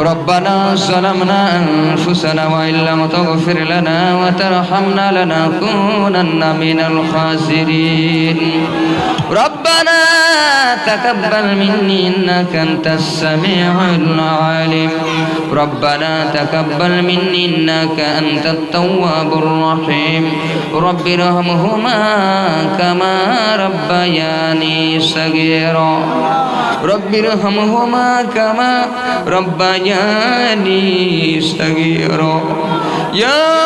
ربنا ظلمنا أنفسنا وإن لم تغفر لنا وترحمنا لنكونن من الخاسرين. ربنا تقبل مني إنك أنت السميع العليم. ربنا تقبل مني إنك أنت التواب الرحيم. رب ارحمهما كما ربياني صغيرا. রব্বির হামহমা কামা রব্বায়ানি সগীর। ইয়া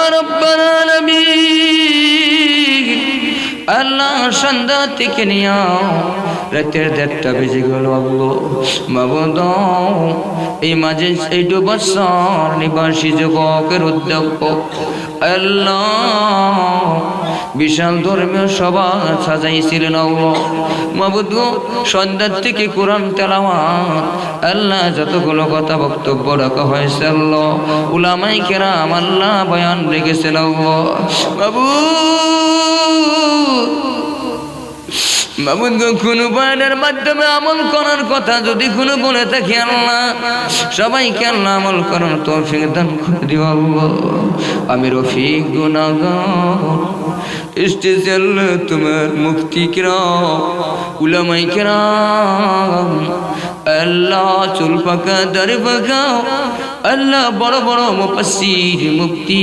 আল্লাহ সন্ধ্যা থেকে নিয়াও রাতের দেড়টা বেজে গেল আগলো বাবদ এই মাঝে এই বছর নিবাসী যুবকের উদ্যোগ। আল্লাহ বিশাল ধর্মীয় সভা সাজাইছিলেন মাবুদ সন্ধ্যার থেকে কোরআন তেলাওয়াত। আল্লাহ যতগুলো কথা বক্তব্য রাখা হয়েছে, আল্লাহ উলামাই কেরাম আল্লাহ বয়ান রেখেছেন আল্লাহ বাবু মামুদ কোনো বয়ানের মাধ্যমে আমল করার কথা যদি কোনো বলে থাকি, আল্লাহ সবাইকে আল্লাহ আমল করার তৌফিক দান করে দিও আমি রফিক গুনাগার স্টেজে আল্লাহ তোমার মুক্তি কিরাম উলামাই কিরাম আল্লাহ চুল পাকা দাড়ি পাকাও আল্লাহ বড় বড় মুফাসসির মুক্তি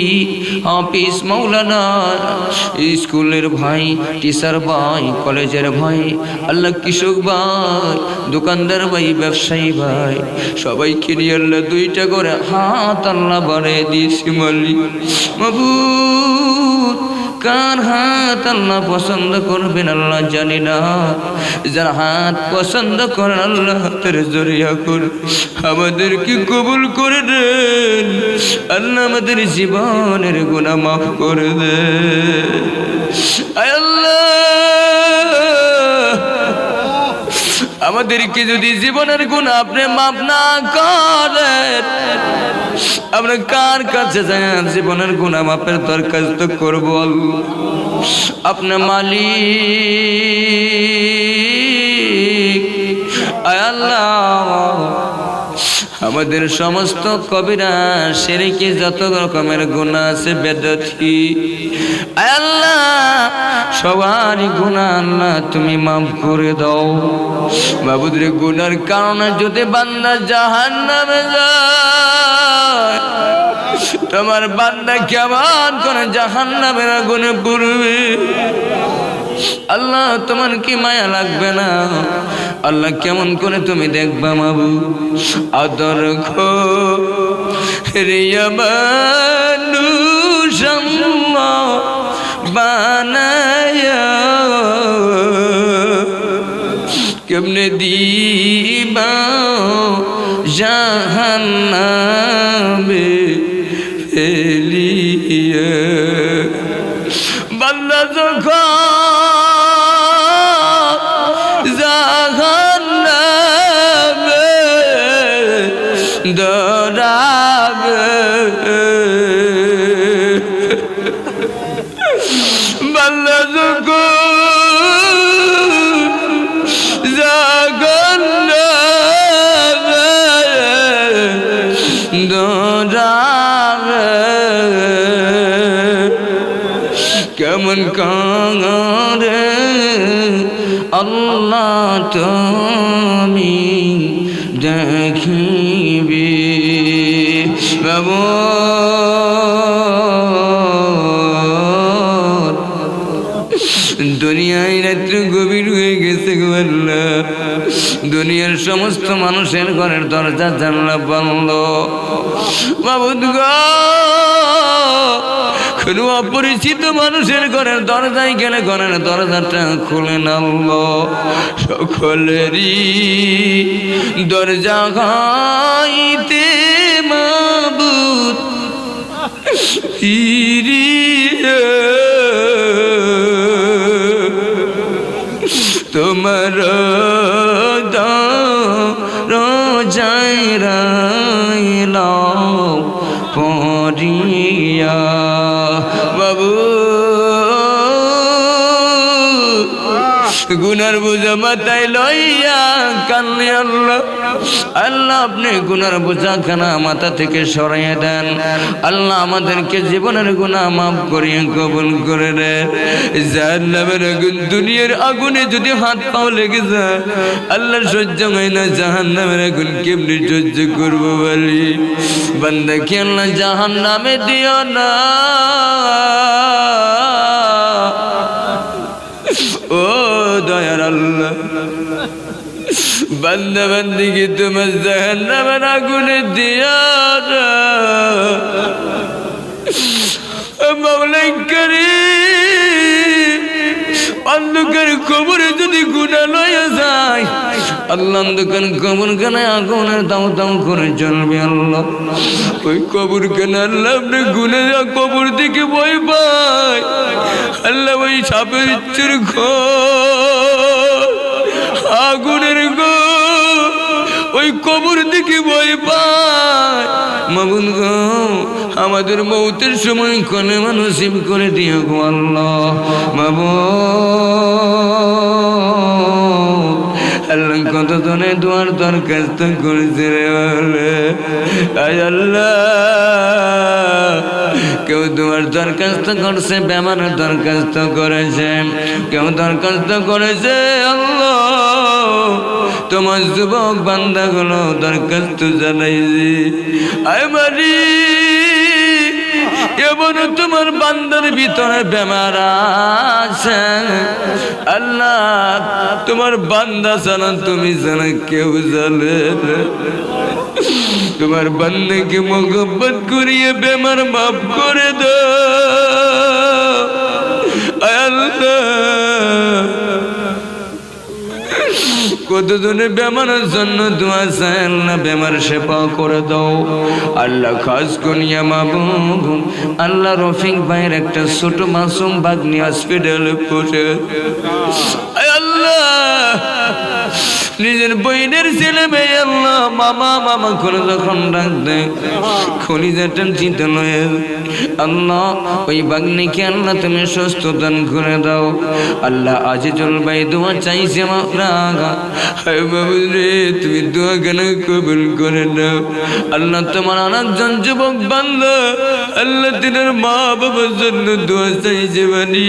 হাফিজ মাওলানা স্কুলের ভাই টিচার ভাই কলেজের ভাই আল্লাহ কৃষক ভাই দোকানদার ভাই ব্যবসায়ী ভাই সবাইকে নিয়ে আল্লাহ দুইটা করে হাত আল্লাহ বাড়ে দিয়েছি মালিক মাবুদ কার হাত আল্লাহ পছন্দ করবেন? আল্লাহ জানি না। যার হাত পছন্দ করেন, আল্লাহ হাতের জরিয়া করে আমাদের কি কবুল করে দেন। আল্লাহ আমাদের জীবনের গুণা মাফ করে দেন। আল্লাহ! আমাদেরকে যদি জীবনের গুণ আপনি মাফ না করেন, আমরা কার কাছে যাই? জীবনের গুণ মাপের দরখাস্ত করব। আপনার মালিক। আল্লাহ। আমাদের সমস্ত কবিরা সেরেকে যত রকমের গুণা আছে বেদতি আল্লাহ। সবারই গুণা আল্লাহ তুমি মাফ করে দাও। বাবুদের গুনার কারণে যদি বান্দা জাহান নামে যায়, তোমার বান্দা কেমন করে জাহান নামের আগুনে পড়বে? আল্লাহ তোমার কি মায়া লাগবে না? আল্লাহ কেমন করে তুমি দেখবা মাবু আদর খো রিয়া মানুষ কেমনে দিবা জাহান্নামে ফেলিয়া? বান্দা যখন জাহান্নামে দরাবে আল্লাহ তুমি দেখিবে। বাবু। দুনিয়ায় রাত্রি গভীর হয়ে গেছে গো দুনিয়ার সমস্ত মানুষের ঘরের দরজা জানলা বন্ধ। বাবুদ গো। কোনো অপরিচিত মানুষের ঘরের দরজায় গেলে ঘরের দরজাটা খুলে নামল সকলেরই দরজা গাইতে ফিরিয়ে তোমার রোজায় রাইলাম গুনার বুঝা মাথায় লইয়া কান্নে আল্লাহ। আল্লাহ, আপনি গুনার বোঝাখানা মাথা থেকে সরাইয়ে দেন। আল্লাহ আমাদেরকে জীবনের গুনাহ মাফ করিয়ে কবুল করে দেন জাহান্নামের আগুন, দুনিয়ার আগুনে যদি হাত পাও লেগে যায়, আল্লাহ সহ্য হয় না জাহান্নামের আগুন কেমনি সহ্য করব বলি। বান্দাকে আল্লাহ জাহান্নামে দিও না? ও দয়ার আল্লাহ। বান্দা বান্দিকে তোমার জাহান্নামের আগুনে দিয়া না মাওলাই করিম, অন্ধকার কবরে যদি গুণা লয়ে যায় আল্লাহ অন্ধকার কবর খানে আগুনের দাও দাও করে চলবে আল্লাহ। ওই কবর খানে আল্লাহ? গুনে কবর থেকে বই পাই আল্লাহ ওই সাপের ইচ্ছের আগুনের গো ওই কবর দিকে বই পায়। মাগুন গো, আমাদের মৌতের সময় কনে মানুষিব করে দিও গো আল্লাহ। মাবু আল্লাহ কত জনে দুয়ার দরখাস্ত করেছে রে আল্লাহ। কেউ তোমার দরখাস্ত করছে বেমানের দরখাস্ত করেছে। কেউ দরখাস্ত করেছে তোমার যুবক বান্দা গুলো দরখাস্ত জানাইছি। আয় মারি এমন তোমার বান্দার ভিতরে বেমার আছে। আল্লাহ, তোমার বান্দা জানা, তুমি জানা কেউ জানে তোমার বান্দাকে মোহব্বত করিয়ে বেমার মাফ করে দাও। আল্লাহ। কতজনে বেমারের জন্য দোয়া চায়? আল্লাহ বেমার সেবা করে দাও। আল্লাহ খাস কনিয়া মাবু আল্লাহ রফিক ভাইয়ের একটা ছোট মাসুম বাগনি হসপিটালে পড়ে। আল্লাহ! নিজের বইনের ছেলে মেয়ে আল্লাহ মামা মামা করে যখন ডাক দেয় নয় আল্লাহ, ওই বাগ্নিকে আল্লাহ তুমি সুস্থ দান করে দাও। আল্লাহ আজ চলবাই দোয়া চাইছে রে, তুমি দোয়া কেন কবুল করে দাও আল্লাহ তোমার অনেকজন যুবক বান্ধ আল্লাহ তিনার মা বাবার জন্য দোয়া চাইছে বানি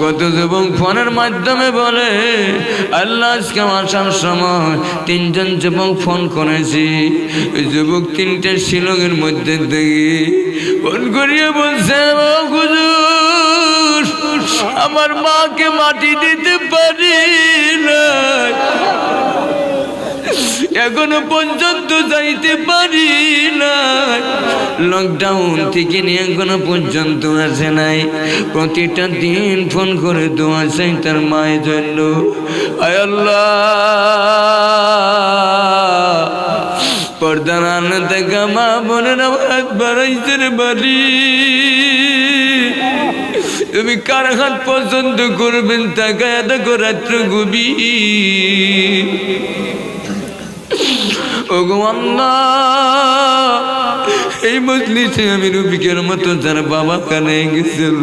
কত যুবক ফোনের মাধ্যমে বলে আল্লাহ আজকে আসার সময় তিনজন যুবক ফোন করেছি। ওই যুবক তিনটে শিলংয়ের মধ্যে থেকে ফোন করিয়ে বলছে "ও হুজুর, আমার মাকে মাটি দিতে পারি না এখনও পর্যন্ত যাইতে পারি না লকডাউন থেকে নিয়ে এখনও পর্যন্ত আসে নাই। প্রতিটা দিন ফোন করে দোয়া চাই তার মায়ের জন্য। আল্লাহ। পর্দার আনা দেখা মা বোনের হাত বাড়াইছে বাড়ি। তুমি কার হাত পছন্দ করবেন তাকায় দেখো রাত্র গুবি এই মজলিসে আমি রুবিকের মতো যার বাবা কানে গেছিল।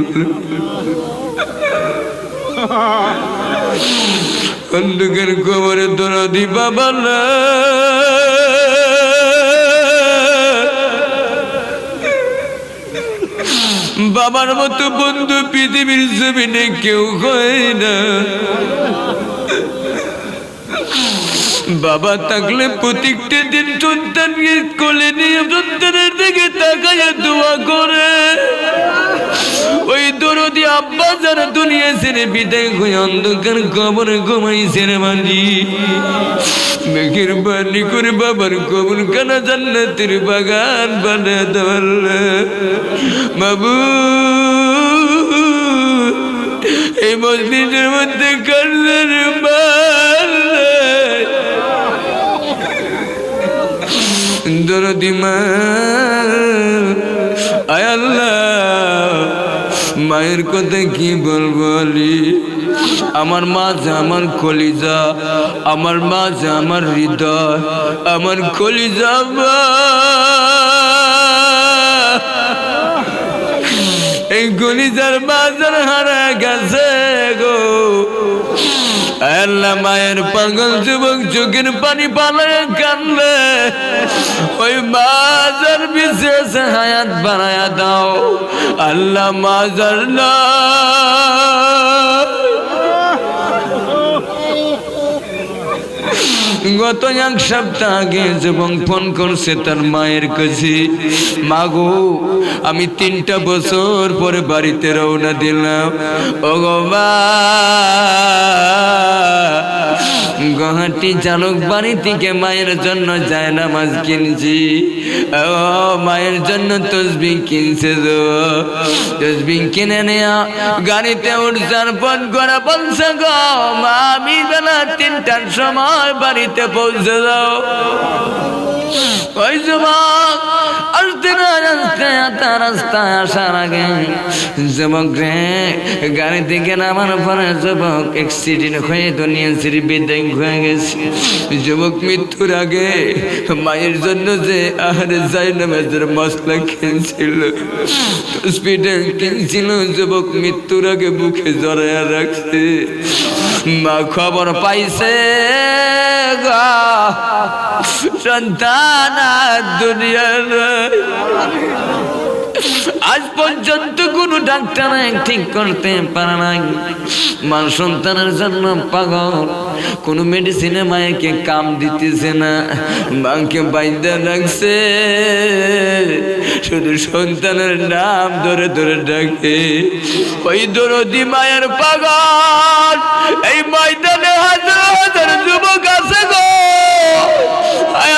অন্ধকার খবরে দরদি বাবা না বাবার মতো বন্ধু পৃথিবীর জমিনে কেউ হয় না। বাবা থাকলে প্রত্যেকটা দিন সন্তানকে কোলে নিয়ে সন্তানের দিকে তাকায় দোয়া করে। ওই দরদি আব্বা যারা দুনিয়া ছেড়ে বিদায় অন্ধকার কবর মেঘের করে বাবার কবর কানা জান্নাতের বাগান বানা দেওয়াল। বাবু, এই মসজিদের মধ্যে মাল দরদি মায়ের কথা কি বলব আমার মা যে আমার কলিজা, আমার মা যে আমার হৃদয়, আমার কলিজা মা। এই কলিজার বাজার হারা গেছে। আল্লাহ মায়ের পাগল যুবক চোখের পানি পালায় কানলে। ওই মাজার বিশেষ হায়াত বানায়া দাও। আল্লাহ মাজার না গত এক সপ্তাহ আগে যেবং ফোন করছে তার মায়ের কাছে, মাগো, আমি তিনটা বছর পরে বাড়িতে রওনা দিলাম। ও গো মা গুয়াহাটি চালক বাড়ি থেকে মায়ের জন্য যায় নামাজ কিনছি। ও, মায়ের জন্য তসবি কিনছে তো তসবি কিনে নেয়া, গাড়িতে উঠছার ফোন করে বলছে গো, মা, আমি বেলা তিনটার সময় বাড়িতে পৌঁছে যাও। ওই যুবক আসতে না আসতে রাস্তায় আসার আগে যুবক রে গাড়ি থেকে নামার পরে যুবক অ্যাক্সিডেন্ট হয়ে দুনিয়া বিদায় হয়ে গেছে। যুবক মৃত্যুর আগে মায়ের জন্য যে আহারে যাই নামাজের মশলা কিনছিল স্পিডে কিনছিল, যুবক মৃত্যুর আগে বুকে জড়াইয়া রাখছে। মা খবর পাইছে সন্তান দুনিয়ার আজ পর্যন্ত কোনো ডাক্তার ঠিক করতে পারে নাই। মার সন্তানের জন্য পাগল। কোন মেডিসিনে মায়েকে কাম দিতেছে না, মাকে বাইন্দা লাগছে শুধু সন্তানের নাম ধরে ধরে ডাকে। ওই দরদি মায়ের পাগল, এই ময়দানে হাজার হাজার যুবক আছে গো। আয়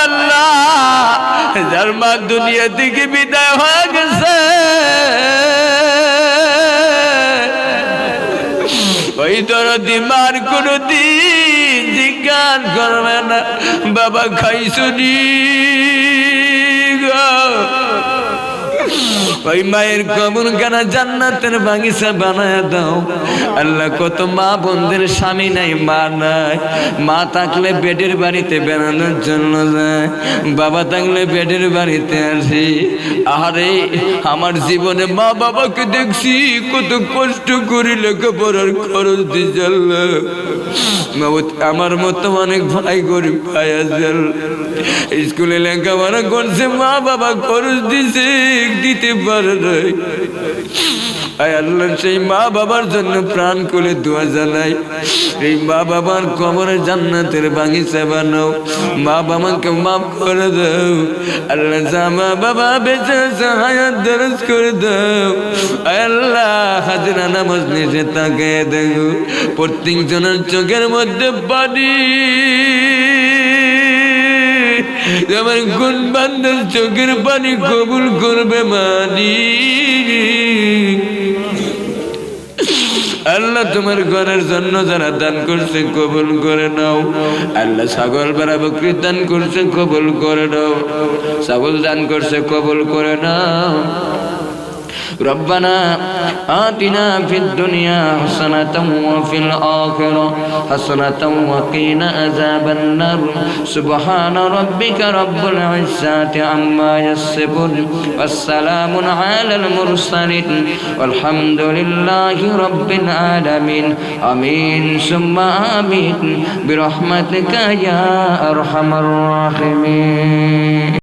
যার মা দুনিয়া থেকে বিদায় হয়ে গেছে। ওই তোর দিমার কোনো দিন জিজ্ঞান করবে না, বাবা খাইছুনি ওই মায়ের কবর কানা জান্নাতের বাগিচা বানায় দাও। আল্লাহ কত মা বোনদের স্বামী নাই, মা নাই। মা থাকলে বেডের বাড়িতে বেড়ানোর জন্য যায়। বাবা থাকলে বেডের বাড়িতে আসি। আরে আমার জীবনে মা বাবাকে দেখছি, কত কষ্ট করি লেখাপড়ার খরচ দিয়ে আমার মতো অনেক ভাই গরিব ভাই আছে স্কুলে লেখাপড়া করছে, মা বাবা খরচ দিছে, দিতে পারে সেই মা বাবার জন্য প্রাণ করে দোয়া জানাই। এই মা বাবার কবরে জান্নাতের বাগিচা বানাও। মা বাবাকে মাফ করে দাও। আল্লাহ, যা মা বাবা বেঁচে হায়াত দরজ করে দাও। আল্লাহ, হাজিরা নামাজ নিচে তাকে দেখো প্রত্যেক জনের চোখের মধ্যে পানি আমার কোন বান্দার চোখের পানি কবুল করবে মানি। আল্লাহ তোমার ঘরের জন্য যারা দান করছে কবুল করে নাও। আল্লাহ ছাগল বেড়া বকরি দান করছে কবুল করে নাও। ছাগল দান করছে কবুল করে নাও। ربنا آتنا في الدنيا حسنة وفي الآخرة حسنة وقنا عذاب النار. سبحان ربك رب العزة عما يصفون. والسلام على المرسلين. والحمد لله رب العالمين. آمين. ثم آمين. برحمتك يا أرحم الراحمين.